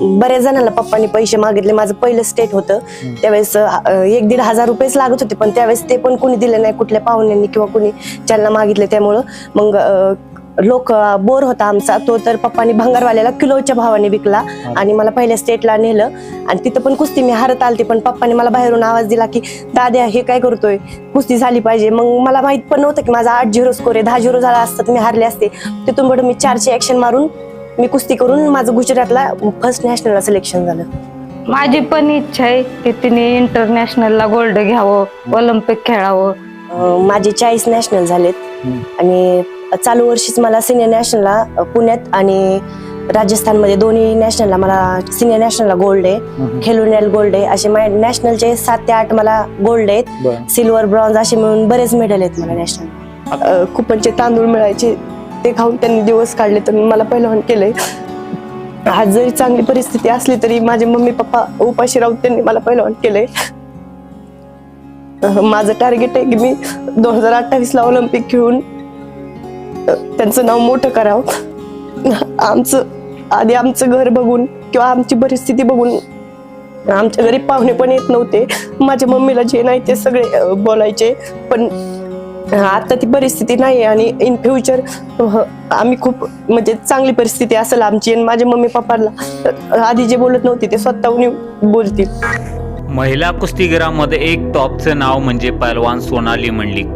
बऱ्याच जणांना पप्पांनी पैसे मागितले. माझं पहिलं स्टेट होतं. त्यावेळेस एक दीड हजार रुपयेच लागत होते पण त्यावेळेस ते पण कुणी दिले नाही कुठल्या पाहुण्यांनी किंवा कुणी ज्यांना मागितले. त्यामुळं मग लोक बोर होता आमचा. तो तर पप्पानी भंगारवाल्याला किलोच्या भावाने विकला आणि मला पहिल्या स्टेटला नेलं. आणि तिथं पण कुस्ती मी हारत आलते पण पप्पाने मला बाहेरून आवाज दिला की दाद्या हे काय करतोय? कुस्ती झाली पाहिजे. मग मला माहीत पण नव्हतं की माझा आठ झिरो स्कोर आहे दहा झिरो झाला असतात मी हारले असते. तिथून पुढे मी चारशे ऍक्शन मारून मी कुस्ती करून माझं गुजरातला फर्स्ट नॅशनलला सिलेक्शन झालं. माझी पण इच्छा आहे की तिने इंटरनॅशनलला गोल्ड घ्यावं ऑलिम्पिक खेळावं. अं, माझे चाळीस नॅशनल झालेत. आणि चालू वर्षीच मला सिनियर नॅशनलला पुण्यात आणि राजस्थानमध्ये दोन्ही नॅशनलला मला सिनियर नॅशनलला गोल्ड आहे. खेलोनियल गोल्ड आहे. असे माझे नॅशनलचे सात ते आठ मला गोल्ड आहेत. सिल्वर ब्रॉन्झ असे मिळून बरेच मेडल आहेत मला नॅशनल कुपनचे तांदूळ मिळायचे. ते खाऊन त्यांनी दिवस काढले तर मला पहिलवान केलंय. आज जरी चांगली परिस्थिती असली तरी माझे मम्मी पप्पा उपाशी राहून त्यांनी मला पहिलवान केलंय. माझं टार्गेट आहे की मी दोन हजार अठ्ठावीस ला ऑलिम्पिक खेळून त्यांचं नाव मोठं करावं. आमचं आधी आमचं घर बघून किंवा आमची परिस्थिती बघून आमच्या घरी पाहुणे पण येत नव्हते. माझ्या मम्मीला जे नाही ते सगळे बोलायचे. पण आता ती परिस्थिती नाही आणि इन फ्युचर आम्ही खूप म्हणजे चांगली परिस्थिती असेल आमची आणि माझ्या मम्मी पप्पाला आधी जे बोलत नव्हते ते स्वतःहून बोलतील. महिला कुस्तीगिरामध्ये एक टॉपचं नाव म्हणजे पैलवान सोनाली मंडलिक.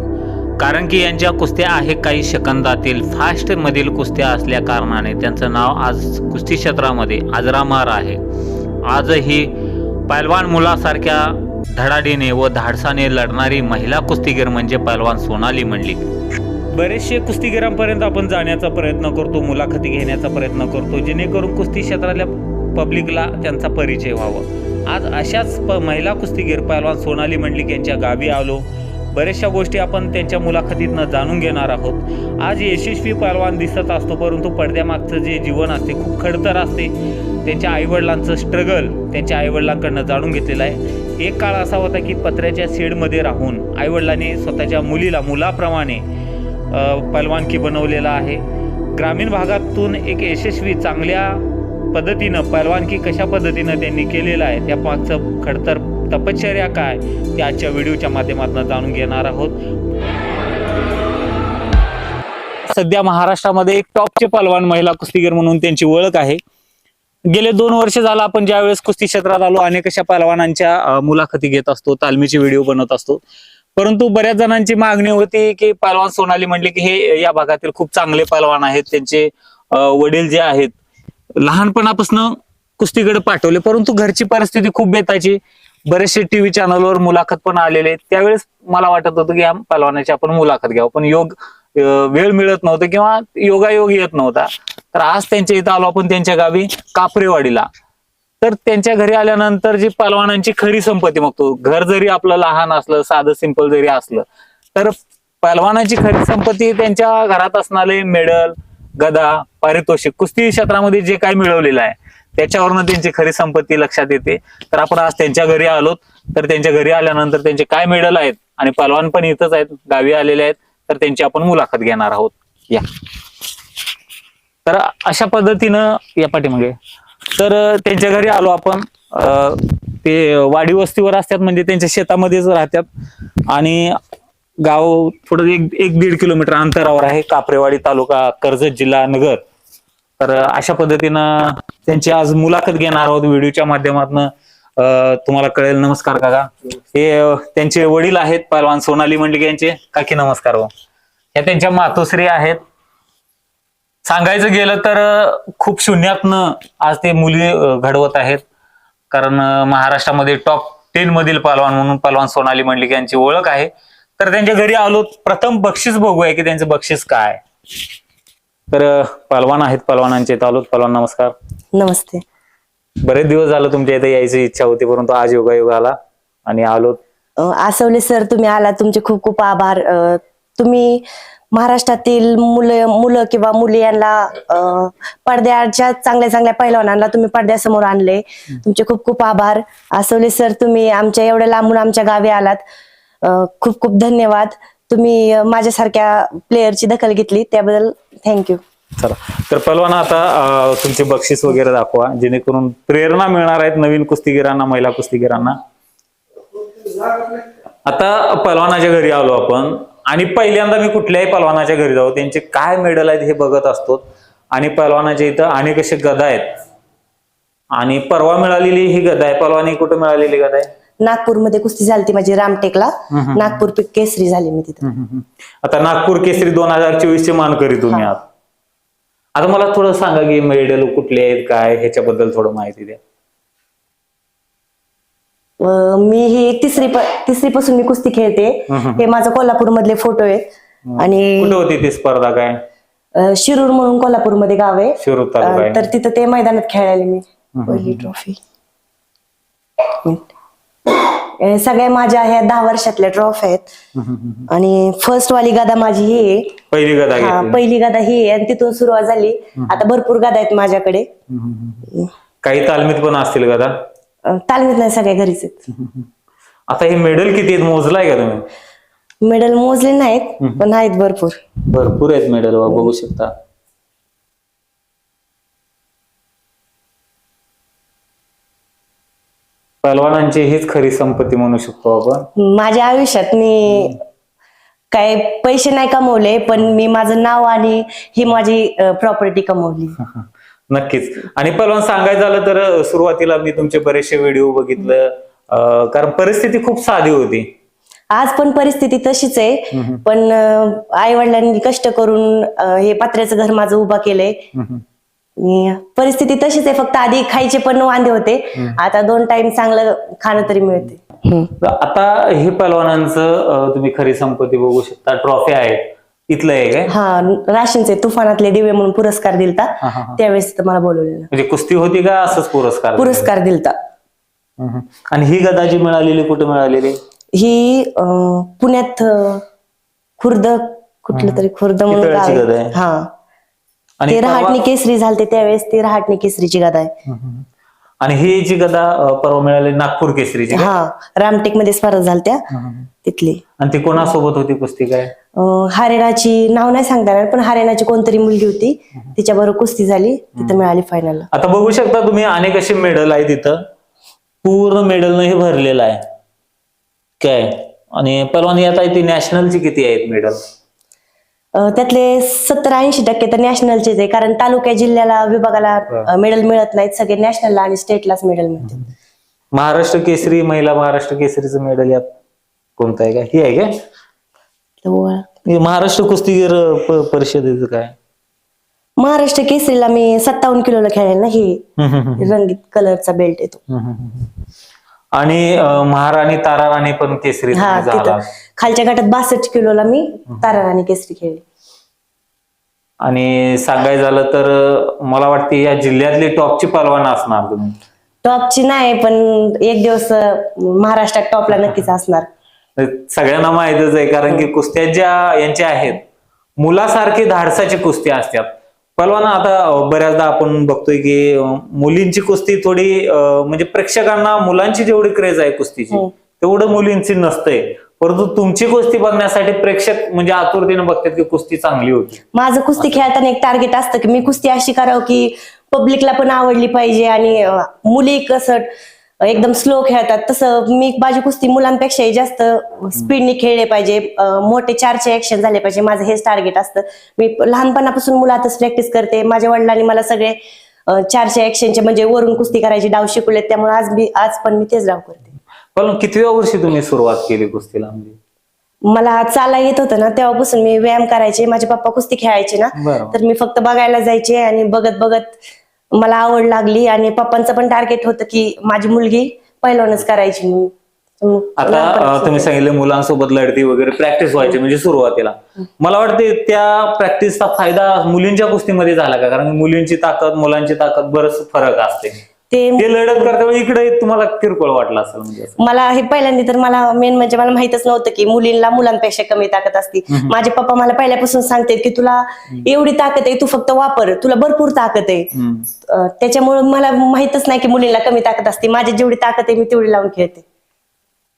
कारण की यांच्या कुस्त्या आहे काही सेकंदातील फास्टमधील कुस्त्या असल्या कारणाने त्यांचं नाव आज कुस्ती क्षेत्रामध्ये आजरामार आहे. आजही पैलवान मुलासारख्या धडाडीने व धाडसाने लढणारी महिला कुस्तीगीर म्हणजे पहलवान सोनाली मंडलिक. बरेचसे कुस्तीगीरांपर्यंत आपण जाण्याचा प्रयत्न करतो मुलाखती घेण्याचा प्रयत्न करतो जेणेकरून कुस्ती क्षेत्रातल्या पब्लिकला त्यांचा परिचय व्हावा. आज अशाच प महिला कुस्तीगीर पहलवान सोनाली मंडलिक यांच्या गावी आलो. बऱ्याचशा गोष्टी आपण त्यांच्या मुलाखतीतनं जाणून घेणार आहोत. आज यशस्वी पैलवान दिसत असतो परंतु पडद्यामागचं जे जीवन असते खूप खडतर असते. त्यांच्या आईवडिलांचं स्ट्रगल त्यांच्या आईवडिलांकडनं जाणून घेतलेलं आहे. एक काळ असा होता की पत्र्याच्या शेडमध्ये राहून आईवडिलांनी स्वतःच्या मुलीला मुलाप्रमाणे पैलवानकी बनवलेला आहे. ग्रामीण भागातून एक यशस्वी चांगल्या पद्धतीनं पैलवानकी कशा पद्धतीनं त्यांनी केलेलं आहे त्या मागचं खडतर तपश्चर्या काय? ते आजच्या व्हिडिओच्या माध्यमातून जाणून घेणार आहोत. सध्या महाराष्ट्रामध्ये एक टॉपचे पलवान महिला कुस्तीगीर म्हणून त्यांची ओळख आहे. गेले दोन वर्ष झालं आपण ज्यावेळेस कुस्ती क्षेत्रात आलो अनेक अशा पलवानांच्या मुलाखती घेत असतो तालमीचे व्हिडिओ बनवत असतो. परंतु बऱ्याच जणांची मागणी होती की पलवान सोनाली म्हणले की हे या भागातील खूप चांगले पलवान आहेत. त्यांचे वडील जे आहेत लहानपणापासून कुस्तीकडे पाठवले परंतु घरची परिस्थिती खूप बेताची. बरेचसे टीव्ही चॅनलवर मुलाखत पण आलेले त्यावेळेस मला वाटत होतं की या पलवानाची आपण मुलाखत घ्यावं. पण योग वेळ मिळत नव्हतं किंवा योगायोग येत नव्हता. तर आज त्यांच्या इथं आलो आपण त्यांच्या गावी कापरेवाडीला. तर त्यांच्या घरी आल्यानंतर जी पलवानांची खरी संपत्ती बघतो. घर जरी आपलं लहान असलं साधं सिंपल जरी असलं तर पलवानांची खरी संपत्ती त्यांच्या घरात असणारे मेडल गदा पारितोषिक कुस्ती क्षेत्रामध्ये जे काय मिळवलेलं आहे त्याच्यावरनं त्यांची खरी संपत्ती लक्षात येते. तर आपण आज त्यांच्या घरी आलोत. तर त्यांच्या घरी आल्यानंतर त्यांचे काय मेडल आहेत? आणि पलवान पण इथंच आहेत. गावी आलेले आहेत. तर त्यांची आपण मुलाखत घेणार आहोत. या. तर अशा पद्धतीनं या पाठीमागे. तर त्यांच्या घरी आलो आपण. ते वाडी वस्तीवर असतात. म्हणजे त्यांच्या शेतामध्येच राहतात. आणि गाव थोडं एक एक दीड किलोमीटर अंतरावर आहे. कापरेवाडी तालुका कर्जत जिल्हा नगर. तर अशा पद्धतीनं त्यांची आज मुलाखत घेणार आहोत व्हिडिओच्या माध्यमातून. तुम्हाला कळेल नमस्कार काका. हे त्यांचे वडील आहेत पहलवान सोनाली मंडलिक यांचे. काकी नमस्कार हो. ह्या त्यांच्या मातोश्री आहेत. सांगायचं गेलं तर खूप शून्यातनं आज ते मुली घडवत आहेत. कारण महाराष्ट्रामध्ये टॉप टेन मधील पहलवान म्हणून पहलवान सोनाली मंडलिक यांची ओळख आहे. तर त्यांच्या घरी आलो. प्रथम बक्षीस बघूया की त्यांचं बक्षीस काय. तर अं, पहलवान आहेत पहलवानांचे इथं आलोत. पहलवान नमस्कार. नमस्ते. बरेच दिवस झालं तुमच्या इथे यायची इच्छा होती परंतु आज योगायोग आला आणि आलो आसवले सर तुम्ही आला तुमचे खूप खूप आभार. तुम्ही महाराष्ट्रातील मुलं मुलं किंवा मुली यांना पडद्याच्या चांगल्या चांगल्या पैलवानांना तुम्ही पडद्यासमोर आणले. तुमचे खूप खूप आभार. आसवले सर तुम्ही आमच्या एवढ्या लांबून आमच्या गावी आलात. खूप खूप धन्यवाद. तुम्ही माझ्यासारख्या प्लेयरची दखल घेतली त्याबद्दल थँक्यू चला. तर पलवाना आता तुमचे बक्षीस वगैरे दाखवा जेणेकरून प्रेरणा मिळणार आहेत नवीन कुस्तीगिरांना महिला कुस्तीगिरांना. आता पलवानाच्या घरी आलो आपण आणि पहिल्यांदा मी कुठल्याही पलवानाच्या घरी जाऊ त्यांचे काय मेडल आहेत हे बघत असतो. आणि पलवानाच्या इथं अनेक असे गदा आहेत. आणि परवा मिळालेली ही गदा आहे. पलवानी कुठं मिळालेली गदा आहे? नागपूरमध्ये कुस्ती झाली ती माझी रामटेकला. नागपूर पिक केसरी झाली मी तिथं. आता नागपूर केसरी दोन हजार चोवीस चे मानकरी तुम्ही आहात आता. मला थोडं सांगा की मेडल कुठले आहेत काय ह्याच्याबद्दल थोडं माहिती द्या. मी ही तिसरी तिसरी पासून मी कुस्ती खेळते. हे माझं कोल्हापूर मधले फोटो आहेत. आणि कुठे होती ती स्पर्धा काय? शिरूर म्हणून कोल्हापूरमध्ये गाव आहे. शिरूर तर तिथं ते मैदानात खेळायला मी पहिली ट्रॉफी सगळ्या माझ्या ह्या दहा वर्षातल्या ट्रॉफी आहेत. आणि फर्स्ट वाली गादा माझी ही आहे. पहिली गदा हा घेतली. पहिली गादा ही आहे आणि तिथून सुरुवात झाली. आता भरपूर गादा आहेत माझ्याकडे. काही तालमीत पण असतील गदा? अं, तालमीत नाही सगळ्या घरीच आहेत. आता हे मेडल किती आहेत? मोजलाय का तुम्ही? मेडल मोजले नाहीत पण आहेत भरपूर. भरपूर आहेत मेडल बघू शकता. पहलवानांची हीच खरी संपत्ती म्हणू शकतो आपण. माझ्या आयुष्यात मी काय पैसे नाही कमवले पण मी माझं नाव आणि ही माझी प्रॉपर्टी कमवली. नक्कीच. आणि पहलवान सांगायचं झालं तर सुरुवातीला मी तुमचे बरेचसे व्हिडिओ बघितलं. कारण परिस्थिती खूप साधी होती. आज पण परिस्थिती तशीच आहे. पण आई वडिलांनी कष्ट करून हे पत्र्याचं घर माझं उभा केलंय. आणि परिस्थिती तशीच आहे. फक्त आधी खायचे पण वांदे होते. आता दोन टाइम चांगलं खाणं तरी मिळते. तर आता हे पहलवानांचं तुम्ही खरी संपत्ती बघू शकता. ट्रॉफी आहेत इथलं आहे काय? हा राशींचे तुफानातले दिवे म्हणून पुरस्कार दिलता. हा, हा, हा. त्यावेळेस तर मला बोलवलेलं. म्हणजे कुस्ती होती का असंच पुरस्कार पुरस्कार दिलता. हम्म. आणि ही गदा जी मिळालेली कुठे मिळालेली? ही अं, पुण्यात अं, खुर्द कुठलं तरी खुर्द म्हणून गाव पितळाची गदा आहे. आहे. हा. आणि ते परवा- रहाटणी केसरी झालते त्यावेळेस ती रहाटणी केसरीची गादा आहे. हम्म. आणि ही जी गदा अं, परवा मिळाली नागपूर केसरीची का? हा रामटेकमध्ये स्पर्धा झालत्या तिथली. आणि ती कोणासोबत होती कुस्ती काय? अं, हरेनाची नाव नाही सांगता येणार पण हरेनाची कोणतरी मुलगी होती. तिच्याबरोबर कुस्ती झाली तिथं मिळाली फायनलला आता बघू शकता तुम्ही अनेक असे मेडल आहेत इथं. पूर्ण मेडलनं हे भरलेलं आहे. काय? आणि परवा यात आहे ती नॅशनलची किती आहेत मेडल त्यातले सत्तर ऐंशी टक्के तर नॅशनलचेच आहे कारण तालुक्या जिल्ह्याला विभागाला मेडल मिळत नाहीत सगळे नॅशनलला आणि स्टेटलाच मेडल मिळतात. महाराष्ट्र केसरी महिला महाराष्ट्र केसरीचं मेडल यात कोणतं आहे का? ही आहे हे महाराष्ट्र कुस्तीगीर प- परिषदेचं काय? महाराष्ट्र केसरीला मी सत्तावन्न किलोला खेळेल ना ही रंगीत कलरचा बेल्ट येतो. आणि महाराणी ताराराणी पण केसरी हा तुम्ही झाला तिथं खालच्या गटात बासष्ट किलोला मी तारा आणि केसरी खेळली. आणि सांगायचं झालं तर मला वाटते या जिल्ह्यातली टॉपची पलवान असणार तुम्ही. टॉपची नाही पण एक दिवस अं, महाराष्ट्रात टॉपला नक्कीच असणार. सगळ्यांना माहितच आहे कारण की कुस्त्या ज्या यांच्या आहेत मुलासारखी धाडसाची कुस्ती असतात. पलवान आता बऱ्याचदा आपण बघतोय की मुलींची कुस्ती थोडी म्हणजे प्रेक्षकांना मुलांची जेवढी क्रेज आहे कुस्तीची हो. तेवढं मुलींची नसते परंतु तुमची कुस्ती बघण्यासाठी प्रेक्षक म्हणजे आतुरतेने बघतात की कुस्ती चांगली होती. माझं कुस्ती खेळताना एक टार्गेट असतं की मी कुस्ती अशी करावं की पब्लिकला पण आवडली पाहिजे आणि मुली कसं एकदम स्लो खेळतात. तसं मी माझी कुस्ती मुलांपेक्षाही जास्त स्पीडने खेळले पाहिजे. मोठे चारचे ऍक्शन झाले पाहिजे. माझं हेच टार्गेट असतं. मी लहानपणापासून मुलातच प्रॅक्टिस करते. माझ्या वडिलांनी मला सगळे चारशे ऍक्शनचे म्हणजे वरून कुस्ती करायची डाव शिकवले त्यामुळे आज मी आज पण मी तेच डाव करते. पण कितव्या वर्षी तुम्ही सुरुवात केली कुस्तीला? म्हणजे मला चाला येत होतं ना तेव्हापासून मी व्यायाम करायचे. माझे पप्पा कुस्ती खेळायचे ना. तर मी फक्त बघायला जायचे आणि बघत बघत मला आवड लागली आणि पप्पांचं पण टार्गेट होतं की माझी मुलगी पहिलवानच करायची. मग आता तुम्ही सांगितलं मुलांसोबत लढती वगैरे प्रॅक्टिस व्हायची म्हणजे सुरुवातीला. मला वाटते त्या प्रॅक्टिसचा फायदा मुलींच्या कुस्तीमध्ये झाला का? कारण मुलींची ताकद मुलांची ताकद बरंच फरक असते. ते ते लढत करता वेळी इकडे तुम्हाला किरकोळ वाटलं असेल म्हणजे असं. मला हे पहिल्यांदा तर मला मेन म्हणजे मला माहितच नव्हतं की मुलींना मुलांपेक्षा कमी ताकद असते. माझे पप्पा मला पहिल्यापासून सांगतात की तुला एवढी ताकद आहे तू फक्त वापर तुला भरपूर ताकद आहे. हम्म. अं, त्याच्यामुळे मला माहितच नाही की मुलींना कमी ताकद असते. माझी जेवढी ताकद आहे मी तेवढी लावून खेळते.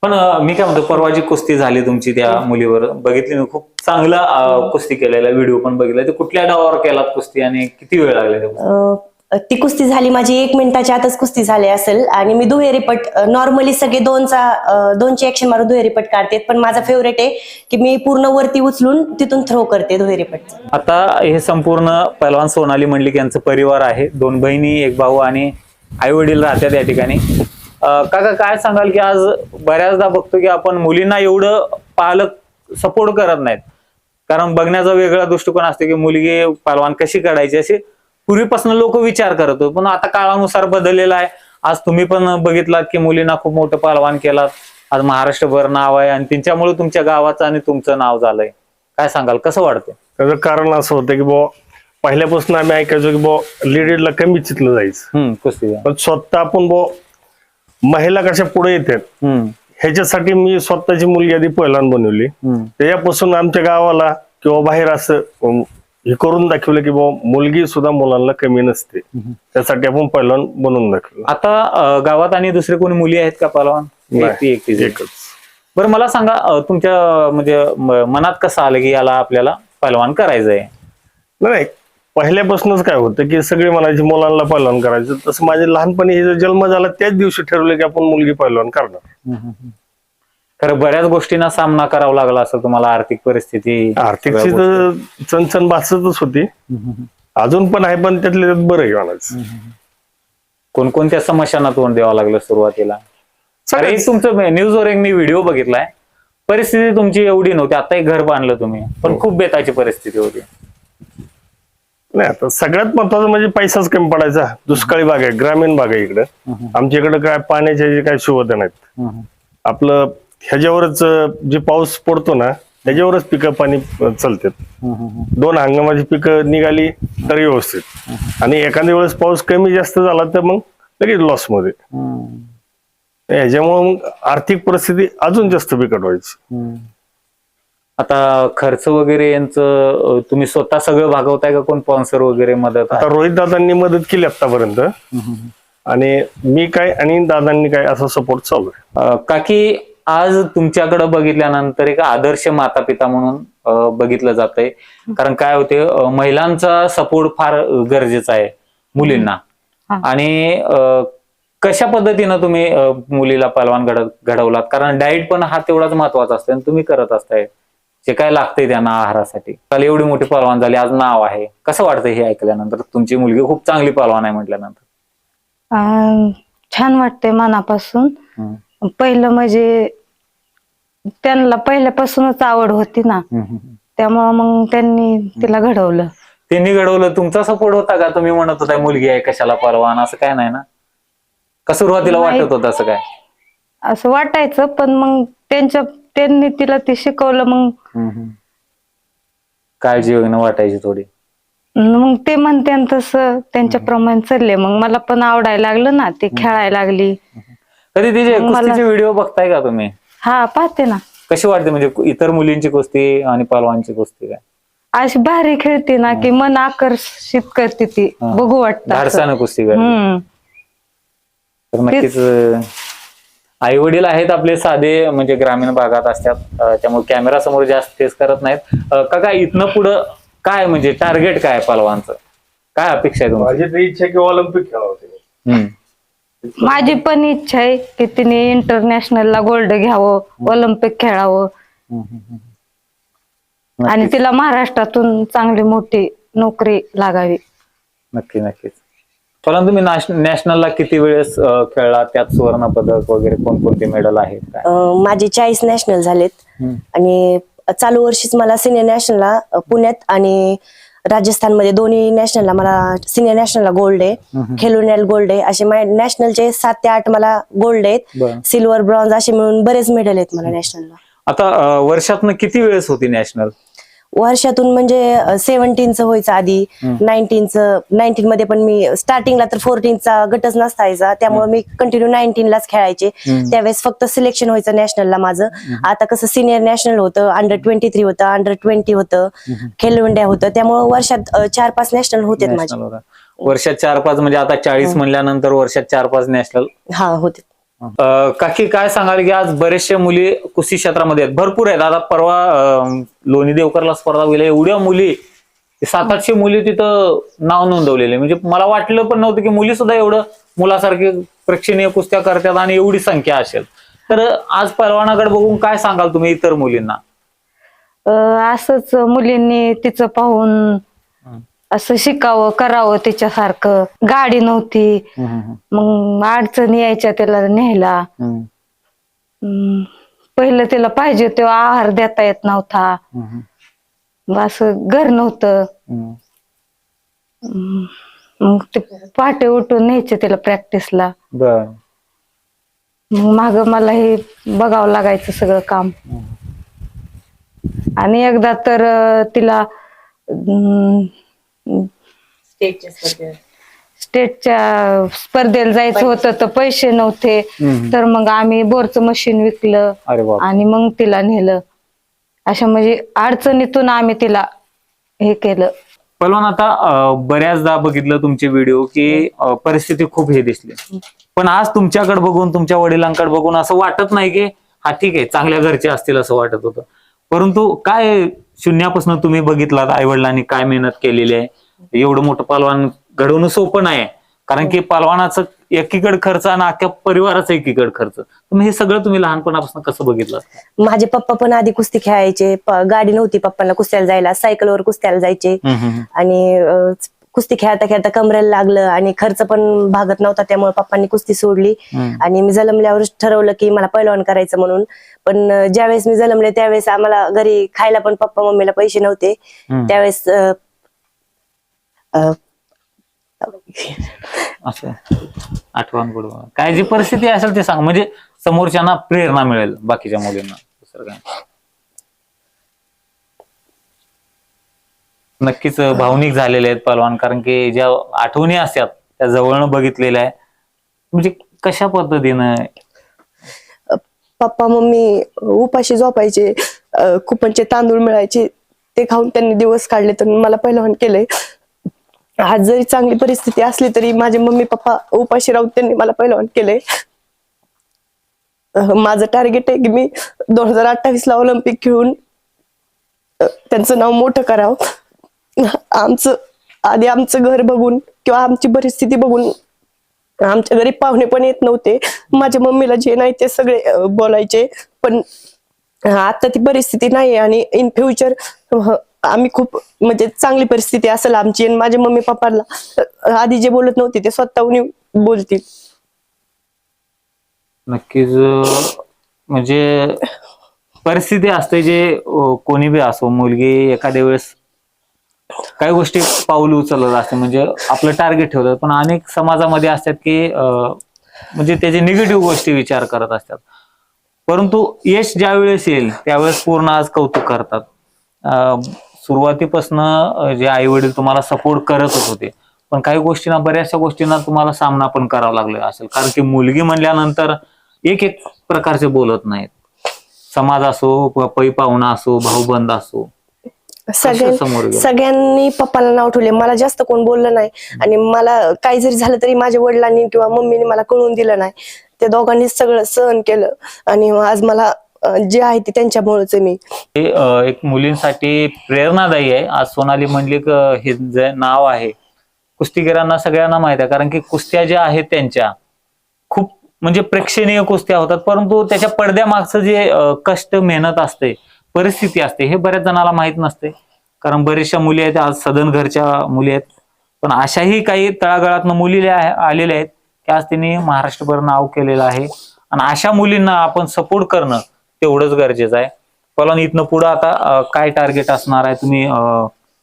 पण अं, मी काय म्हणतो परवाची कुस्ती झाली तुमची त्या मुलीवर बघितली मी खूप चांगला अं, कुस्ती केलेला व्हिडिओ पण बघितला. ते कुठल्या डावावर केलात कुस्ती आणि किती वेळ लागला त्या कुस्तीत? अं, ती कुस्ती झाली माझी एक मिनिटाच्या आतच कुस्ती झाली असेल. आणि मी दुहेरीपट नॉर्मली सगळे दोनचा अं, दोनची ऍक्शन मारून दुहेरीपट काढते. पण माझा फेवरेट आहे की मी पूर्ण वरती उचलून तिथून थ्रो करते दुहेरीपट आता हे संपूर्ण पहलवान सोनाली मंडलिक यांचं परिवार आहे. दोन बहिणी एक भाऊ आणि आई वडील राहतात या ठिकाणी. काका काय सांगाल की आज बऱ्याचदा बघतो की आपण मुलींना एवढं पालक सपोर्ट करत नाहीत. कारण बघण्याचा वेगळा दृष्टिकोन असतो की मुलगी पहलवान कशी काढायची? अशी पूर्वीपासून लोक विचार करत होते पण आता काळानुसार बदललेला आहे. आज तुम्ही पण बघितलात की मुलींना खूप मोठं पहलवान केलात आज महाराष्ट्रभर नाव आहे आणि त्यांच्यामुळे तुमच्या गावाचं आणि तुमचं नाव झालंय. काय सांगाल कसं वाटतं त्याचं कारण असं होतं की बुवा पहिल्यापासून आम्ही ऐकायचो की बुवा लेडीजला कमी चितलं जायचं. हम्म कुस्ती पण स्वतः आपण बुवा महिला कशा पुढे येतात हम्म. ह्याच्यासाठी मी स्वतःची मुलगी आधी पहिलान बनवली. हम्म. त्याच्यापासून आमच्या गावाला किंवा बाहेर असं अम, हे करून दाखवलं की बुवा मुलगी सुद्धा मुलांना कमी नसते. त्यासाठी आपण पहिलान बनवून दाखवलं. आता अं, गावात आणि दुसरे कोणी मुली आहेत का पहलवान नाही, एकटी एकटीच आहे. एकच. बरं मला सांगा अं, तुमच्या म्हणजे म- मनात कसं आलं की याला आपल्याला पहलवान करायचंय? नाही नाही. पहिल्यापासूनच काय होतं की सगळे म्हणायचे मुलांना पहिलवान करायचं. तसं माझ्या लहानपणी हे जो जन्म झाला त्याच दिवशी ठरवलं की आपण मुलगी पहिलवान करणार. खरं बऱ्याच गोष्टींना सामना करावा लागला असं तुम्हाला आर्थिक परिस्थिती. आर्थिकची. तर चणचण भासतच होती. अजून पण आहे पण त्यातले त्यात बरं आहे म्हणायचं. कोणकोणत्या समस्यांना तोंड द्यावं लागलं सुरुवातीला? तुमचं न्यूजवर एक मी व्हिडिओ बघितलाय. परिस्थिती तुमची एवढी नव्हती आता एक घर बांधलं तुम्ही. हो. पण खूप बेताची परिस्थिती होती. नाही आता सगळ्यात महत्वाचं म्हणजे पैसाच कमी पडायचा. दुष्काळी भाग आहे ग्रामीण भाग आहे इकडं. आमच्या इकडे काय पाण्याच्या काय सुविधा नाहीत. आपलं ह्याच्यावरच जे पाऊस पडतो ना त्याच्यावरच पिकं पाणी चालतात. दोन हंगामाची पिकं निघाली तर व्यवस्थित. आणि एखाद्या वेळेस पाऊस कमी जास्त झाला तर मग लगेच लॉसमध्ये. ह्याच्यामुळे मग आर्थिक परिस्थिती अजून जास्त बिकट व्हायची. आता खर्च वगैरे यांचं तुम्ही स्वतः सगळं भागवताय का? कोण स्पॉन्सर वगैरे मदत आता रोहित दादांनी मदत केली आतापर्यंत आणि मी काय आणि दादांनी काय असा सपोर्ट चालू आहे. काकी आज तुमच्याकडे बघितल्यानंतर एक आदर्श माता पिता म्हणून बघितलं जातंय. कारण काय होते महिलांचा सपोर्ट फार गरजेचा आहे मुलींना. आणि कशा पद्धतीनं तुम्ही मुलीला पलवान घड घडवलात? कारण डाएट पण हा तेवढाच महत्त्वाचा असतो आणि तुम्ही करत असताय. जे काय लागतंय त्यांना आहारासाठी. काल एवढी मोठी पलवान झाली आज नाव आहे. कसं वाटतं हे ऐकल्यानंतर? तुमची मुलगी खूप चांगली पलवान आहे म्हटल्यानंतर. छान वाटते मनापासून. पहिलं म्हणजे त्यांना पहिल्यापासूनच आवड होती ना. त्यामुळं मग त्यांनी तिला घडवलं. त्यांनी घडवलं. तुमचा सपोर्ट होता का? तुम्ही म्हणत होता मुलगी आहे कशाला परवान? असं काय नाही ना? का सुरुवातीला नाही. वाटत होतं असं काय? असं वाटायचं पण मग त्यांच्या त्यांनी तिला ते शिकवलं मग काळजी वगैरे वाटायची थोडी. मग ते म्हणते तसं त्यांच्याप्रमाणे चालले मग मला पण आवडायला लागलं ना ते खेळायला लागली. कधी तिचे कुस्तीचे व्हिडिओ बघताय का तुम्ही? हा पाहते ना. कशी वाटते म्हणजे इतर मुलींची कुस्ती आणि पलवानची कुस्ती काय? अशी भारी खेळते ना की मन आकर्षित करते ती. बघू वाटतं कुस्ती तर नक्कीच आई वडील आहेत आपले साधे म्हणजे ग्रामीण भागात असतात. त्यामुळे कॅमेरा समोर जास्त फेस करत नाहीत. काका इथनं पुढं काय म्हणजे टार्गेट काय आहे पलवानचं काय अपेक्षा आहे तुमची? माझी तर इच्छा की ऑलिम्पिक खेळावं. माझी पण इच्छा आहे की तिने इंटरनॅशनलला गोल्ड घ्यावं ऑलिम्पिक खेळावं. आणि तिला महाराष्ट्रातून चांगली मोठी नोकरी लागावी. नक्की नक्कीच. परंतु तुम्ही नॅश- नॅशनलला किती वेळेस अं, खेळला? त्यात सुवर्ण पदक वगैरे कोणकोणते मेडल आहेत? काय अं, माझे चाळीस नॅशनल झालेत. हम्म. आणि चालू वर्षीच मला सिनियर नॅशनलला अं, पुण्यात आणि राजस्थानमध्ये दोन्ही नॅशनलला मला सिनियर नॅशनलला गोल्ड आहे. खेलोनॅल गोल्ड आहे. असे नॅशनलचे सात ते आठ मला गोल्ड. आहेत. सिल्वर ब्रॉन्झ असे मिळून बरेच मेडल आहेत मला नॅशनलला आता अं, वर्षातनं किती वेळेस होती नॅशनल वर्षातून म्हणजे सेव्हन्टीनचं व्हायचं आधी नाईन्टीनचं नाईन्टीन मध्ये पण मी स्टार्टिंगला तर फोर्टीनचा गटच नसतायचा त्यामुळे मी कंटिन्यू नाईन्टीनलाच खेळायचे. त्यावेळेस फक्त सिलेक्शन व्हायचं नॅशनलला माझं. आता कसं सिनियर नॅशनल होतं अंडर ट्वेंटी थ्री होतं अंडर ट्वेंटी होतं खेलो इंडिया होतं. त्यामुळे वर्षात चार पाच नॅशनल होते माझे. वर्षात चार पाच म्हणजे आता चाळीस म्हणल्यानंतर वर्षात चार पाच नॅशनल हा होते काकी काय सांगाल की आज बरेचशे मुली कुस्ती क्षेत्रामध्ये आहेत? भरपूर आहेत. आता परवा लोणी देवकरला स्पर्धा गेल्या एवढ्या मुली सात आठशे मुली तिथं नाव नोंदवलेले. म्हणजे मला वाटलं पण नव्हतं की मुली सुद्धा एवढं मुलासारखे प्रेक्षणीय कुस्त्या करतात आणि एवढी संख्या असेल. तर आज परवानाकडे बघून काय सांगाल तुम्ही इतर मुलींना? असंच मुलींनी तिचं पाहून असं शिकावं करावं तिच्यासारखं गाडी नव्हती. मग अडचणी यायच्या त्याला न्यायला. हम्म, पहिलं तिला पाहिजे तेव्हा आहार देता येत नव्हता. मग असं घर नव्हतं. हम्म, मग ते पहाटे उठून न्यायचे तिला प्रॅक्टिसला बर. मग माग मला हे बघावं लागायचं सगळं काम. आणि एकदा तर अं, तिला अं, स्टेटच्या स्पर्धेला जायचं होतं तर पैसे नव्हते. तर मग आम्ही बोरचं मशीन विकलं अरे बाप आणि मग तिला नेलं. अशा म्हणजे अडचणीतून आम्ही तिला हे केलं. पण आता अं, बऱ्याचदा बघितलं तुमचे व्हिडिओ की अं, परिस्थिती खूप हे दिसली. पण आज तुमच्याकडे बघून तुमच्या वडिलांकडे बघून असं वाटत नाही की हा ठीक आहे चांगल्या घरचे असतील असं वाटत होतं. परंतु काय शून्यापासून तुम्ही बघितलात आई वडिलांनी काय मेहनत केलेली आहे? एवढं मोठं पालवान घडवणं सोपं नाही. कारण की पालवानाचं एकीकडे खर्च आणि अख्ख्या परिवाराचा एकीकडे खर्च. तुम्ही हे सगळं तुम्ही लहानपणापासून कसं बघितलं माझे पप्पा पण आधी कुस्ती खेळायचे. गाडी नव्हती पप्पांना कुस्त्याला जायला. सायकलवर कुस्त्याला जायचे. आणि कुस्ती खेळता खेळता कमरेला लागलं आणि खर्च पण भागत नव्हता त्यामुळे पप्पांनी कुस्ती सोडली. आणि मी जन्मल्यावर ठरवलं की मला पैलवान करायचं म्हणून. पण ज्यावेळेस मी जन्मले त्यावेळेस आम्हाला घरी खायला पण पप्पा मम्मीला पैसे नव्हते. त्यावेळेस असं आठवण काय जी परिस्थिती असेल ते सांग. म्हणजे समोरच्यांना प्रेरणा मिळेल बाकीच्या मुलींना. दुसरं काय? नक्कीच भावनिक झालेले आहेत पलवान कारण की ज्या आठवणी असतात त्या जवळनं बघितलेल्या आहे म्हणजे कशा पद्धतीनं? पप्पा मम्मी उपाशी झोपायचे कुपनचे तांदूळ मिळायचे ते खाऊन त्यांनी दिवस काढले. तर मला पहिलवान केलंय. आज जरी चांगली परिस्थिती असली तरी माझे मम्मी पप्पा उपाशी राहून त्यांनी मला पहिलवान केलंय. माझं टार्गेट आहे की मी दोन हजार अठ्ठावीस ला ऑलिम्पिक खेळून त्यांचं नाव मोठं करावं. आमचं आधी आमचं घर बघून किंवा आमची परिस्थिती बघून आमच्या घरी पाहुणे पण येत नव्हते. माझ्या मम्मीला जे नाही ते सगळे बोलायचे. पण आता ती परिस्थिती नाही आणि इन फ्युचर आम्ही खूप म्हणजे चांगली परिस्थिती असेल आमची आणि माझ्या मम्मी पप्पाला आधी जे बोलत नव्हते ते स्वतःहून बोलतील. नक्कीच म्हणजे परिस्थिती असते जे कोणी बी असो मुलगी एखाद्या वेळेस काही गोष्टी पाऊल उचलत असते म्हणजे आपलं टार्गेट ठेवतात. पण अनेक समाजामध्ये असतात की म्हणजे त्याचे निगेटिव्ह गोष्टी विचार करत असतात. परंतु यश ज्या वेळेस येईल त्यावेळेस पूर्ण आज कौतुक करतात. सुरुवातीपासून सुरुवातीपासनं जे आई वडील तुम्हाला सपोर्ट करतच होते. पण काही गोष्टींना बऱ्याचशा गोष्टींना तुम्हाला सामना पण करावा लागला असेल. कारण की मुलगी म्हणल्यानंतर एक एक प्रकारचे बोलत नाहीत. समाज असो पै पाहुणा असो भाऊबंद असो समोर सगळ्यां गेलं? सगळ्यांनी पप्पाला नाव ठेवले. मला जास्त कोण बोललं नाही. आणि मला काही जरी झालं तरी माझ्या वडिलांनी किंवा मम्मीने मला कळून दिलं नाही. त्या दोघांनी सगळं सहन केलं. आणि आज मला अं, जे आहे ते त्यांच्यामुळेच मी. हे अं, एक मुलींसाठी प्रेरणादायी आहे. आज सोनाली मंडलिक अं, हे जे नाव आहे कुस्तीगिरांना सगळ्यांना माहीत आहे. कारण की कुस्त्या ज्या आहेत त्यांच्या खूप म्हणजे प्रेक्षणीय कुस्त्या होतात. परंतु त्याच्या पडद्यामागचं जे अं, कष्ट मेहनत असते परिस्थिती असते. हे बऱ्याच जणाला माहीत नसते. कारण बऱ्याचशा मुली आहेत आज सदन घरच्या मुली आहेत. पण अशाही काही तळागाळातनं मुली आलेल्या आहेत की आज त्यांनी महाराष्ट्रभर नाव केलेलं आहे. आणि अशा मुलींना आपण सपोर्ट करणं तेवढंच गरजेचं आहे. पलन इथनं पुढं आता काय टार्गेट असणार आहे? तुम्ही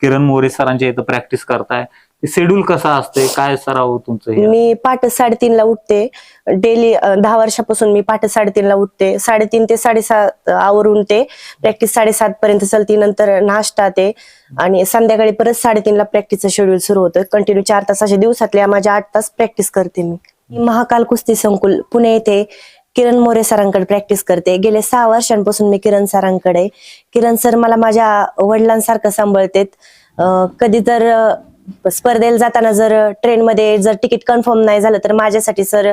किरण मोरे सरांच्या इथं प्रॅक्टिस करताय. शेड्यूल कसा असते काय सराव तुमचं हे? मी पहाटे साडेतीनला उठते. डेली दहा वर्षापासून मी पहाटे साडेतीनला उठते. साडेतीन ते साडेसात आवरून ते प्रॅक्टिस साडेसात पर्यंत चालते. नंतर नाश्ता ते आणि संध्याकाळी परत साडेतीनला प्रॅक्टिसचं शेड्यूल सुरू होतं. कंटिन्यू चार तासाच्या दिवसातल्या माझ्या आठ तास प्रॅक्टिस करते मी. मी महाकाल कुस्ती संकुल पुणे येथे किरण मोरे सरांकडे प्रॅक्टिस करते. गेले सहा वर्षांपासून मी किरण सरांकडे. किरण सर मला माझ्या वडिलांसारखं सांभाळतेत. अं, कधी तर अं, स्पर्धेला जाताना जर ट्रेनमध्ये जर तिकीट कन्फर्म नाही झालं तर माझ्यासाठी सर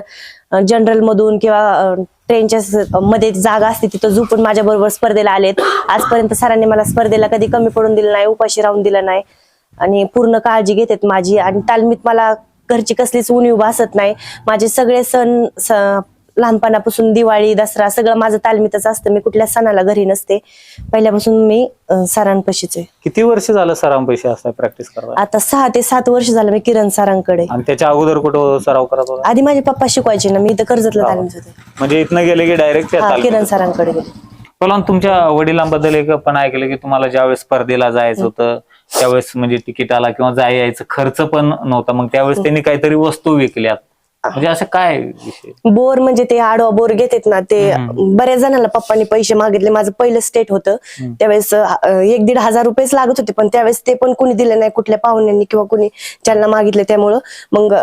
जनरल मधून किंवा ट्रेनच्या मध्ये जागा असते तिथं झोपून माझ्या बरोबर स्पर्धेला आलेत. आजपर्यंत सरांनी मला स्पर्धेला कधी कमी पडून दिलं नाही उपाशी राहून दिलं नाही. आणि पूर्ण काळजी घेतात माझी. आणि तालमीत मला घरची कसलीच उणीव भासत नाही. माझे सगळे सण स- लहानपणापासून दिवाळी दसरा सगळं माझं तालमीतच असतं. मी कुठल्या सणाला घरी नसते. पहिल्यापासून मी अं, सरांपाशीच आहे. किती वर्ष झालं सराव पैसे असं प्रॅक्टिस करता आता सहा ते सात वर्ष झालं मी किरण सरांकडे. आणि त्याच्या अगोदर कुठं सराव करत होता? आधी माझे पप्पा शिकवायचे ना मी इथं कर्जतला होते. म्हणजे इथनं गेले की डायरेक्ट हा किरण सरांकडे गेले. पण तुमच्या वडिलांबद्दल एक पण ऐकलं की तुम्हाला ज्यावेळेस स्पर्धेला जायचं होतं त्यावेळेस म्हणजे तिकिटाला किंवा जाय यायचं खर्च पण नव्हता. मग त्यावेळेस त्यांनी काहीतरी वस्तू विकल्यात. म्हणजे असं काय विषय? बोर म्हणजे ते आडवा बोर घेतात ना ते बऱ्याच जणांना पप्पांनी पैसे मागितले. माझं पहिलं स्टेट होतं. त्यावेळेस अं, एक दीड हजार रुपयेच लागत होते पण त्यावेळेस ते पण कुणी दिले नाही कुठल्या पाहुण्यांनी किंवा कुणी ज्यांना मागितले त्यामुळं. मग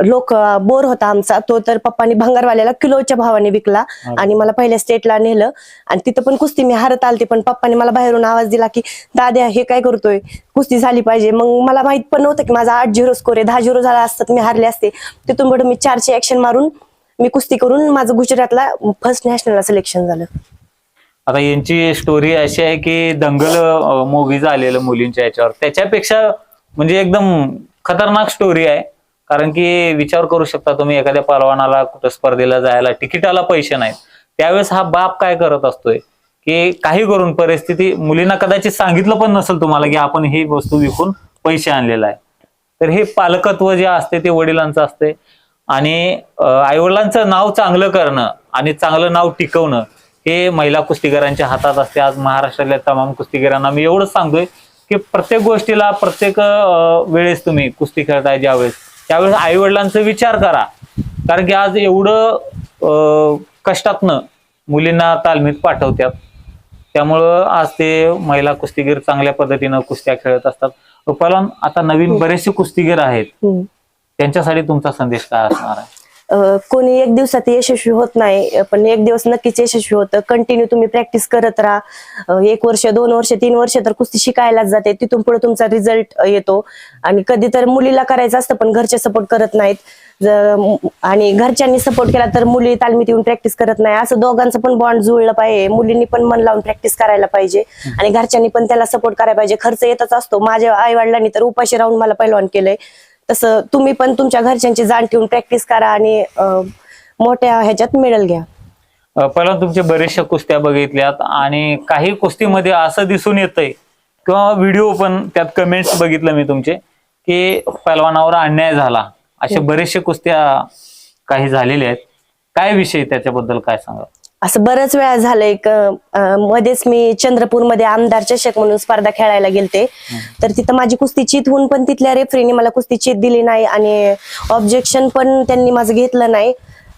लोक बोर होता आमचा. तो तर पप्पांनी भंगारवाल्याला किलोच्या भावाने विकला. आणि मला पहिल्या स्टेटला नेलं. आणि तिथं पण कुस्ती मी हारत आलते. पण पप्पांनी मला बाहेरून आवाज दिला की दाद्या हे काय करतोय? कुस्ती झाली पाहिजे. मग मला माहीत पण नव्हतं की माझा आठ झिरो स्कोर आहे. दहा झिरो झाला असतात मी हारले असते. तिथून पुढे मी चारशे ऍक्शन मारून मी कुस्ती करून माझं गुजरातला फर्स्ट नॅशनलला सिलेक्शन झालं. आता यांची स्टोरी अशी आहे की दंगल मूवी झालेलं मुलींच्या याच्यावर. त्याच्यापेक्षा म्हणजे एकदम खतरनाक स्टोरी आहे. कारण की विचार करू शकता तुम्ही एखाद्या पलवानाला कुठं स्पर्धेला जायला तिकिटाला पैसे नाहीत. त्यावेळेस हा बाप काय करत असतोय की काही करून परिस्थिती मुलींना कदाचित सांगितलं पण नसेल तुम्हाला की आपण ही वस्तू विकून पैसे आणलेला आहे. तर हे पालकत्व जे असते ते वडिलांचं असते आणि आईवडिलांचं नाव चांगलं करणं आणि चांगलं नाव टिकवणं हे महिला कुस्तीगरांच्या हातात असते. आज महाराष्ट्रातल्या तमाम कुस्तीगरांना मी एवढंच सांगतोय की प्रत्येक गोष्टीला प्रत्येक वेळेस तुम्ही कुस्ती खेळताय ज्यावेळेस त्यावेळेस आई वडिलांचा विचार करा. कारण की आज एवढं कष्टातनं मुलींना तालमीत पाठवतात. त्यामुळं आज ते महिला कुस्तीगीर चांगल्या पद्धतीनं कुस्त्या खेळत असतात. पण आता नवीन बरेचसे कुस्तीगीर आहेत. हम्म. त्यांच्यासाठी तुमचा संदेश काय असणार आहे? कोणी एक दिवसात यशस्वी होत नाही पण एक दिवस नक्कीच यशस्वी होतं. कंटिन्यू तुम्ही प्रॅक्टिस करत राहा. एक वर्ष दोन वर्ष तीन वर्ष तर कुस्ती शिकायलाच जाते. तिथून पुढे तुमचा रिझल्ट येतो. आणि कधी तर मुलीला करायचं असतं पण घरचे सपोर्ट करत नाहीत. आणि घरच्यांनी सपोर्ट केला तर मुली तालमीत येऊन प्रॅक्टिस करत नाही. असं दोघांचं पण बॉन्ड जुळलं पाहिजे. मुलींनी पण मन लावून प्रॅक्टिस करायला पाहिजे. आणि घरच्यांनी पण त्याला सपोर्ट करायला पाहिजे. खर्च येतच असतो. माझ्या आई वडिलांनी तर उपाशी राहून मला पैलवान केलंय. तसं तुम्ही पण तुमच्या घरच्यांची जाण ठेवून प्रॅक्टिस करा आणि मोठ्या ह्याच्यात मेडल घ्या. पहिला तुमच्या बरेचशा कुस्त्या बघितल्यात आणि काही कुस्तीमध्ये असं दिसून येतंय किंवा व्हिडिओ पण त्यात कमेंट्स बघितलं मी तुमचे की पहलवानावर अन्याय झाला. असे बरेचसे कुस्त्या काही झालेल्या आहेत. काय विषय त्याच्याबद्दल काय सांगा असं बरंच वेळा झालंय एक मध्येच मी चंद्रपूरमध्ये आमदार चषक म्हणून स्पर्धा खेळायला गेलते. तर तिथं माझी कुस्ती चीत होऊन पण तिथल्या रेफरीने मला कुस्ती चीत दिली नाही आणि ऑब्जेक्शन पण त्यांनी माझं घेतलं नाही.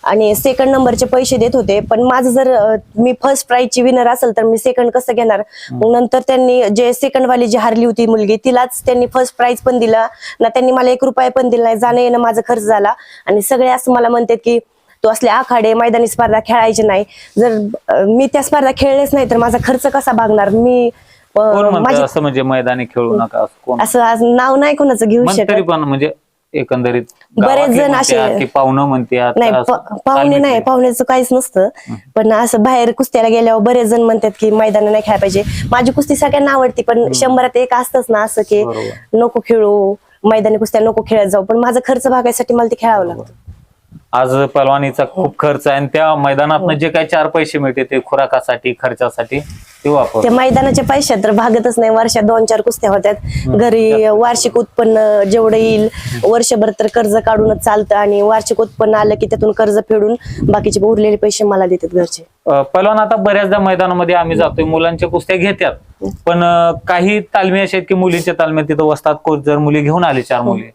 आणि सेकंड नंबरचे पैसे देत होते. पण माझं जर मी फर्स्ट प्राईजची विनर असेल तर मी सेकंड कसं घेणार? मग नंतर त्यांनी जे सेकंड वाली जी हारली होती मुलगी तिलाच त्यांनी फर्स्ट प्राईज पण दिला. ना त्यांनी मला एक रुपया पण दिला नाही. जाणं येणं माझा खर्च झाला. आणि सगळे असं मला म्हणतात की तू असले आखाडे मैदानी स्पर्धा खेळायचे नाही. जर मी त्या स्पर्धा खेळलेच नाही तर माझा खर्च कसा भागणार? मी म्हणतं माझी असं म्हणजे मैदानी खेळू नका? असं आज नाव नाही कोणाचं घेऊ शकत. पण म्हणजे एकंदरीत बरेच जण असे- पाहुणं प- पाहुणे. नाही पाहुण्याचं काहीच नसतं. पण असं बाहेर कुस्त्याला गेल्यावर बरेच जण म्हणतात की मैदान नाही खेळायला पाहिजे. माझी कुस्ती सगळ्यांना आवडती पण शंभरात एक असतंच ना असं की. नको खेळू मैदानी कुस्त्या नको खेळत जाऊ. पण माझा खर्च भागायसाठी मला ते खेळावं लागतं. आज पलवानीचा खूप खर्च आहे आणि त्या मैदानात जे काही चार पैसे मिळते ते खुराकासाठी खर्चासाठी ते वापर त्या मैदानाच्या पैशात तर भागतच नाही. वर्षात दोन चार कुस्त्या होत्यात. घरी वार्षिक उत्पन्न जेवढं येईल वर्षभर तर कर्ज काढूनच चालतं आणि वार्षिक उत्पन्न आलं की त्यातून कर्ज फेडून बाकीचे उरलेले पैसे मला देतात घरचे. पलवान आता बऱ्याचदा मैदानामध्ये आम्ही जातोय. मुलांच्या कुस्त्या घेतात पण काही तालमी अशा आहेत की मुलींच्या तालमीत तिथं वसतात जर मुली घेऊन आले चार मुली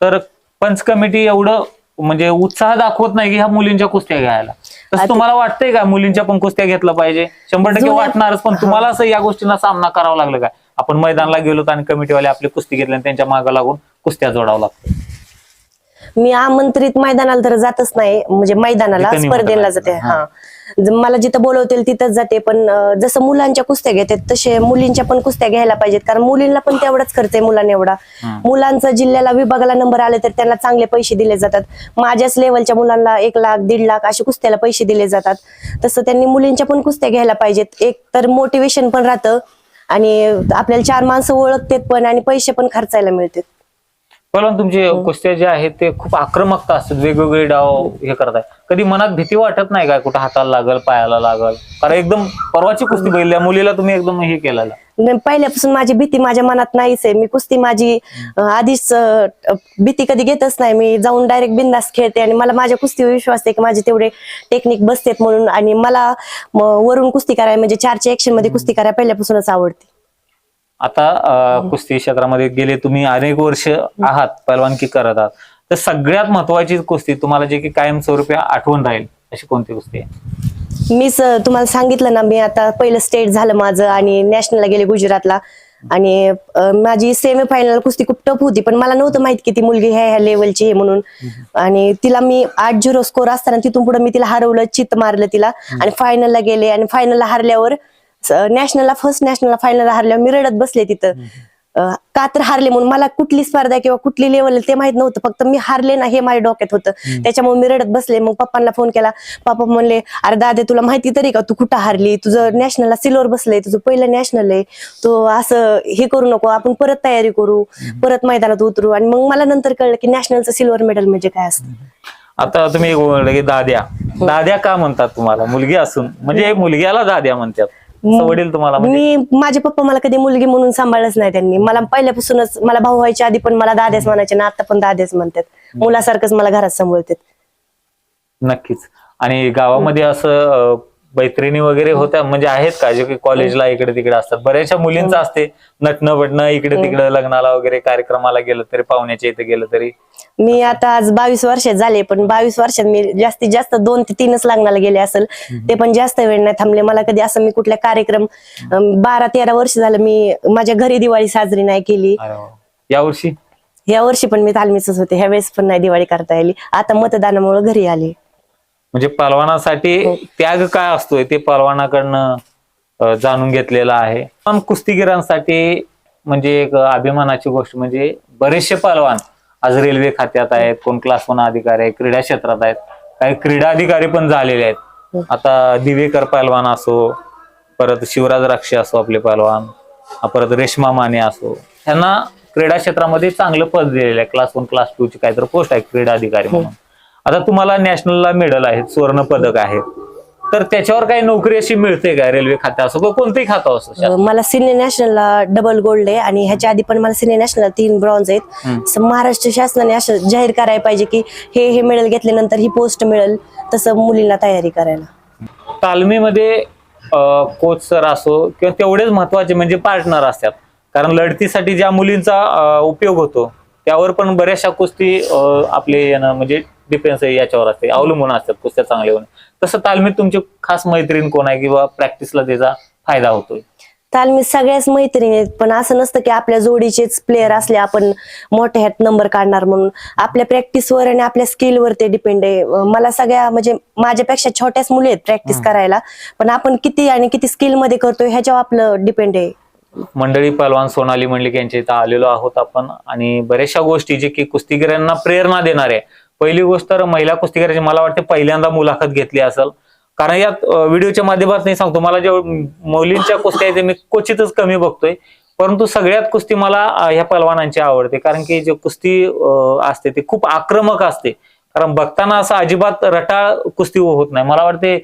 तर पंच कमिटी एवढं म्हणजे उत्साह दाखवत नाही की ह्या मुलींच्या कुस्त्या घ्यायला. तसं तुम्हाला वाटतंय का मुलींच्या पण कुस्त्या घेतलं पाहिजे? शंभर टक्के वाटणारच पण तुम्हाला असं या गोष्टींना सामना करावा लागला का? आपण मैदानाला गेलो आणि कमिटीवाले आपली कुस्ती घेतली आणि त्यांच्या मागे लागून कुस्त्या जोडावं लागतं. मी आमंत्रित मैदानाला तर जातच नाही म्हणजे मैदानाला स्पर्धेला. जाते हा. मला जिथं बोलवतील तिथंच जाते. पण जसं मुलांच्या कुस्त्या घेतात तसे मुलींच्या पण कुस्त्या घ्यायला पाहिजेत. कारण मुलींना पण तेवढाच खर्च आहे मुलांना एवढा. मुलांचा जिल्ह्याला विभागाला नंबर आले तर त्यांना चांगले पैसे दिले जातात. माझ्याच लेवलच्या मुलांना एक लाख दीड लाख असे कुस्त्याला पैसे दिले जातात. तसं त्यांनी मुलींच्या पण कुस्त्या घ्यायला पाहिजेत. एक तर मोटिवेशन पण राहतं आणि आपल्याला चार माणसं ओळखतात पण आणि पैसे पण खर्चायला मिळतात. पण तुमचे कुस्त्या जे आहेत ते खूप आक्रमकता असतात वेगवेगळे डाव हे करताय. कधी मनात भीती वाटत नाही काय कुठं हाताला लागल पायाला लागल? कारण एकदम परवाची कुस्ती त्या मुलीला तुम्ही एकदम हे केलेलं. नाही, पहिल्यापासून माझी भीती माझ्या मनात नाहीच आहे. मी कुस्ती माझी अं, आधीच अं, भीती कधी घेतच नाही. मी जाऊन डायरेक्ट बिंदास खेळते आणि मला माझ्या कुस्तीवर विश्वास आहे की माझे तेवढे टेक्निक बसतेत म्हणून. आणि मला म, वरून कुस्ती करायला म्हणजे चारच्या ऍक्शनमध्ये कुस्ती करायला पहिल्यापासूनच आवडते. आता कुस्ती क्षेत्रामध्ये गेले तुम्ही अनेक वर्ष आहात पहलवानकी करत आहात. तर सगळ्यात महत्वाची कुस्ती तुम्हाला जे की कायमस्वरूपी आठवण राहील अशी कोणती कुस्ती आहे? मीच अं, तुम्हाला सांगितलं ना मी आता पहिलं स्टेट झालं माझं आणि नॅशनलला गेले गुजरातला. आणि माझी सेमी फायनल कुस्ती खूप टफ होती पण मला नव्हतं माहीत की ती मुलगी ह्या ह्या लेवलची आहे म्हणून. आणि तिला मी आठ झिरो स्कोर असताना तिथून पुढे मी तिला हरवलं चित्त मारलं तिला. आणि फायनलला गेले आणि फायनलला हारल्यावर नॅशनलला फर्स्ट नॅशनलला फायनलला हारल्यावर मी रडत बसले तिथं. का तर हारले म्हणून मला कुठली स्पर्धा किंवा कुठली लेवल ते माहीत नव्हतं. फक्त मी हारले ना हे माझ्या डोक्यात होतं. त्याच्यामुळे मी रडत बसले. मग पप्पांना फोन केला. पप्पा म्हणले अरे दादा तुला माहिती तरी का? तू कुठं हारली? तुझं नॅशनलला सिल्वर बसलंय. तुझं पहिलं नॅशनल आहे. तो असं हे करू नको. आपण परत तयारी करू. परत मैदानात उतरू. आणि मग मला नंतर कळलं की नॅशनलचं सिल्वर मेडल म्हणजे काय असतं. आता तुम्ही दाद्या. दाद्या का म्हणतात तुम्हाला? मुलगी असून. म्हणजे मुलग्याला दाद्या म्हणतात. असं वडील तुम्हाला म्हणजे मी माझे पप्पा मला कधी मुलगी म्हणून सांभाळलंच नाही त्यांनी. मला पहिल्यापासूनच मला भाऊ व्हायच्या आधी पण मला दादेच म्हणायचे ना आता पण दादेच म्हणतात. मुलासारखंच मला घरात सांभाळतात. नक्कीच. आणि गावामध्ये असं अं, मैत्रिणी वगैरे होत्या म्हणजे आहेत का जे की कॉलेजला इकडे तिकडे असतात? बऱ्याचशा मुलींचं असते नटणं बटणं इकडे तिकडे लग्नाला वगैरे कार्यक्रमाला गेलं तरी पाहुण्याच्या इथे गेलं तरी. मी आता आज बावीस वर्षात झाले पण बावीस वर्षात मी जास्तीत जास्त दोन ते तीनच लग्नाला गेले असेल ते पण जास्त वेळ नाही थांबले. मला कधी असं मी कुठल्या कार्यक्रम बारा तेरा वर्ष झालं मी माझ्या घरी दिवाळी साजरी नाही केली. यावर्षी? या वर्षी पण मी तालमीच होते. ह्या वेळेस पण नाही दिवाळी करता आली. आता मतदानामुळे घरी आली. म्हणजे पलवानासाठी त्याग काय असतोय ते पलवानाकडनं जाणून घेतलेलं आहे. पण कुस्तीगिरांसाठी म्हणजे एक अभिमानाची गोष्ट म्हणजे बरेचसे पलवान आज रेल्वे खात्यात आहेत कोण क्लास वन अधिकारी आहे क्रीडा क्षेत्रात आहेत. काही क्रीडा अधिकारी पण झालेले आहेत. आता दिवेकर पहलवान असो परत शिवराज राक्षे असो आपले पहलवान परत रेश्मा माने असो त्यांना क्रीडा क्षेत्रामध्ये चांगलं पद दिलेलं आहे. क्लास वन क्लास टू ची काहीतरी पोस्ट आहे क्रीडा अधिकारी म्हणून. आता तुम्हाला नॅशनलला मेडल आहेत सुवर्ण पदक आहे. तर त्याच्यावर काही नोकरी अशी मिळते का रेल्वे खात्या असो? किंवा कोणतंही खातं असो मला सिनियर नॅशनलला डबल गोल्ड आहे आणि ह्याच्या आधी पण मला सिनियर नॅशनलला तीन ब्रॉन्झ आहेत. महाराष्ट्र शासनाने असं जाहीर करायला पाहिजे की हे हे मेडल घेतल्यानंतर ही पोस्ट मिळेल तसं मुलींना तयारी करायला. तालमीमध्ये कोच सर असो किंवा तेवढेच महत्त्वाचे म्हणजे पार्टनर असतात. कारण लढतीसाठी ज्या मुलींचा उपयोग होतो त्यावर पण बऱ्याचशा कुस्ती आपले म्हणजे डिफेन्स याच्यावर असते अवलंबून असतात कुस्त्या चांगल्या होणे. तसं तालमीत तुमची खास मैत्रीण कोण आहे किंवा प्रॅक्टिसला त्याचा फायदा होतोय? तालमीत सगळ्याच मैत्रिणी आहेत पण असं नसतं की आपल्या जोडीचेच प्लेअर असले आपण मोठ्या ह्यात नंबर काढणार म्हणून. आपल्या प्रॅक्टिसवर आणि आपल्या स्किलवर ते डिपेंड आहे. मला सगळ्या म्हणजे माझ्यापेक्षा छोट्याच मुली आहेत प्रॅक्टिस करायला पण आपण किती आणि किती स्किलमध्ये करतोय ह्याच्यावर आपलं डिपेंड आहे. मंडळी पहलवान सोनाली मंडलिक यांच्या इथं आलेलो आहोत आपण. आणि बऱ्याचशा गोष्टी जे की कुस्तीगिरांना प्रेरणा देणार आहे. पहिली गोष्ट तर महिला कुस्तीगिराची मला वाटते पहिल्यांदा मुलाखत घेतली असेल. कारण यात व्हिडिओच्या माध्यमातून सांगतो. मला जे मुलींच्या कुस्त्या आहेत ते मी क्वचितच कमी बघतोय. परंतु सगळ्यात कुस्ती मला ह्या पलवानांची आवडते. कारण की जे कुस्ती असते ते खूप आक्रमक असते. कारण बघताना असं अजिबात रटाळ कुस्ती होत नाही. मला वाटते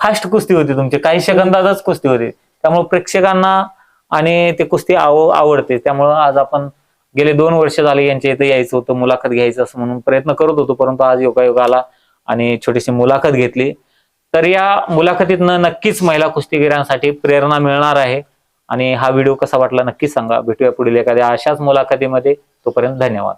फास्ट कुस्ती होती तुमची. काही सेकंदातच कुस्ती होती. त्यामुळे प्रेक्षकांना आणि ते कुस्ती आव आवडते. त्यामुळं आज आपण गेले दोन वर्ष झाले यांच्या इथे यायचं होतं मुलाखत घ्यायचं असं म्हणून प्रयत्न करत होतो परंतु आज योगायोग आला आणि छोटीशी मुलाखत घेतली. तर या मुलाखतीतनं नक्कीच महिला कुस्तीगिरांसाठी प्रेरणा मिळणार आहे. आणि हा व्हिडिओ कसा वाटला नक्कीच सांगा. भेटूया पुढील एखाद्या अशाच मुलाखतीमध्ये. तोपर्यंत धन्यवाद.